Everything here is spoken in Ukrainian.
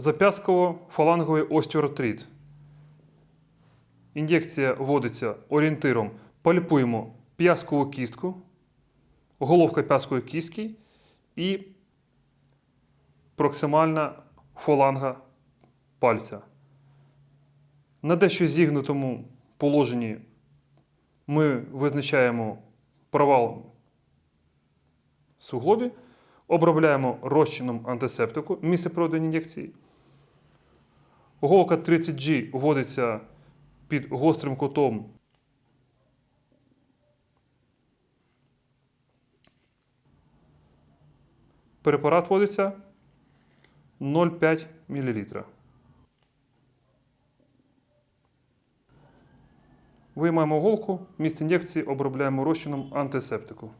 Зап'ястково-фаланговий остеоартрит. Ін'єкція вводиться орієнтиром. Пальпуємо п'яскову кістку, головка п'яскової кістки і проксимальна фаланга пальця. На дещо зігнутому положенні ми визначаємо провал в суглобі, обробляємо розчином антисептику місце проведення ін'єкції. Голка 30G вводиться під гострим кутом. Препарат вводиться 0,5 мл. Виймаємо голку, місце ін'єкції обробляємо розчином антисептику.